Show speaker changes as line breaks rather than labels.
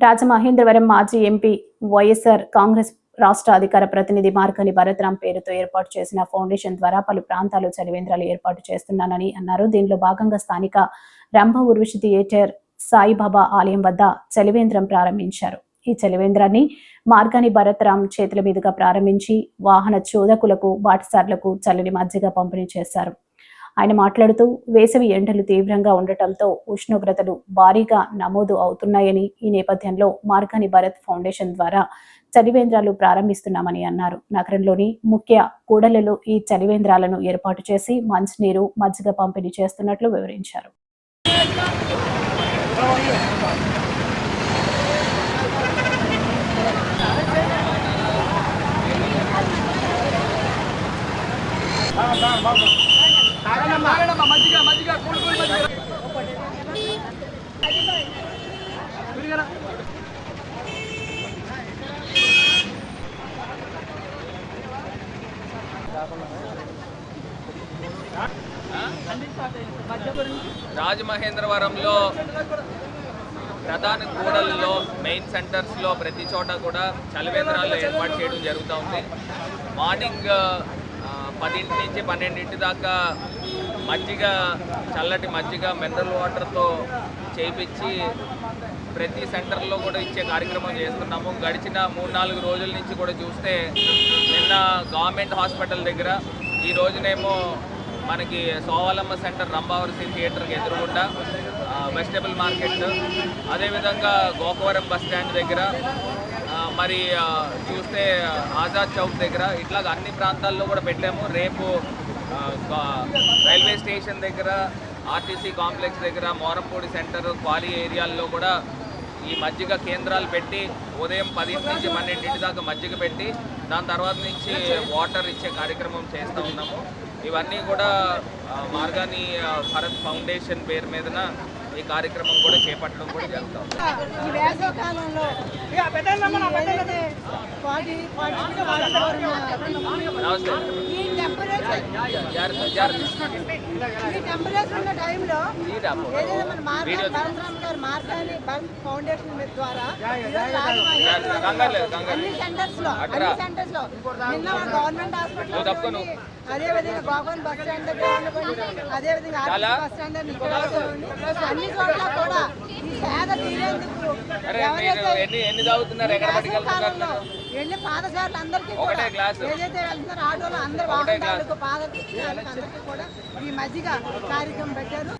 రాజమహేంద్రవరం మాజీ ఎంపీ వైఎస్ఆర్ కాంగ్రెస్ రాష్ట్ర అధికార ప్రతినిధి మార్కని భరత్రాం పేరుతో ఏర్పాటు చేసిన ఫౌండేషన్ ద్వారా పలు ప్రాంతాలు చలివేంద్రాలు ఏర్పాటు చేస్తున్నానని అన్నారు. దీనిలో భాగంగా స్థానిక రంభ ఉర్విషి థియేటర్ సాయిబాబా ఆలయం వద్ద చలివేంద్రం ప్రారంభించారు. ఈ చలివేంద్రాన్ని మార్గాని భరత్రాం చేతుల మీదుగా ప్రారంభించి వాహన చోదకులకు బాటసార్లకు చల్లని మజ్జిగ పంపిణీ చేశారు. ఆయన మాట్లాడుతూ వేసవి ఎండలు తీవ్రంగా ఉండటంతో ఉష్ణోగ్రతలు భారీగా నమోదు అవుతున్నాయని ఈ నేపథ్యంలో మార్గాని భరత్ ఫౌండేషన్ ద్వారా చలివేంద్రాలు ప్రారంభిస్తున్నామని అన్నారు. నగరంలోని ముఖ్య కూడలలో ఈ చలివేంద్రాలను ఏర్పాటు చేసి మంచినీరు మజ్జిగ పంపిణీ చేస్తున్నట్లు వివరించారు.
మజ్జిగ మజ్జిగ కూల్ కూల్ మజ్జిగ
రాజమహేంద్రవరంలో ప్రధాన కూడల్లో మెయిన్ సెంటర్స్లో ప్రతి చోట కూడా చలివేంద్రాలు ఏర్పాటు చేయడం జరుగుతూ ఉంది. మార్నింగ్ పదింటి నుంచి పన్నెండింటి దాకా మజ్జిగ చల్లటి మజ్జిగ మినరల్ వాటర్తో చేయించి ప్రతి సెంటర్లో కూడా ఇచ్చే కార్యక్రమం చేస్తున్నాము. గడిచిన మూడు నాలుగు రోజుల నుంచి కూడా చూస్తే నిన్న గవర్నమెంట్ హాస్పిటల్ దగ్గర ఈ రోజునేమో మనకి సోవాలమ్మ సెంటర్ రంభావరసి థియేటర్కి ఎదురుగుండా వెజిటబుల్ మార్కెట్. అదేవిధంగా గోకవరం బస్ స్టాండ్ దగ్గర మరి చూస్తే ఆజాద్ చౌక్ దగ్గర ఇట్లాగ అన్ని ప్రాంతాల్లో కూడా పెట్టాము. రేపు రైల్వే స్టేషన్ దగ్గర ఆర్టీసీ కాంప్లెక్స్ దగ్గర మోరంపూడి సెంటర్ క్వాలీ ఏరియాల్లో కూడా ఈ మజ్జిగ కేంద్రాలు పెట్టి ఉదయం పదింటి నుంచి పన్నెండింటి దాకా మజ్జిగ పెట్టి దాని తర్వాత నుంచి వాటర్ ఇచ్చే కార్యక్రమం చేస్తూ ఉన్నాము. ఇవన్నీ కూడా మార్గాని భరత్ ఫౌండేషన్ పేరు మీదన ఈ కార్యక్రమం కూడా చేపట్టడం కూడా జరుగుతూ నమస్తే.
టెంపరేచర్ ఉన్న టైంలో
ఈ
ఏదైతే మన మార్కెట్
వీడియో
గారు మార్గాన్ని ఫౌండేషన్ ద్వారా అన్ని
సెంటర్స్లో
అన్ని సెంటర్స్లో నిన్న గవర్నమెంట్ హాస్పిటల్ అదే విధంగా బస్ స్టాండ్ దగ్గర అదే విధంగా బస్ స్టాండ్ అన్ని చోట్ల కూడా ఈ సేద తీరేందుకు ఎవరైతే
ఎన్ని తాగుతున్నారు ఎక్కడ
వెళ్ళి అందరికీ
ఒకటే
ఏదైతే వెళ్తున్నారో ఆటోలో అందరు
తాలూకు
వాహనదారులకు అందరికీ కూడా ఈ మజ్జిగ కార్యక్రమం పెట్టారు.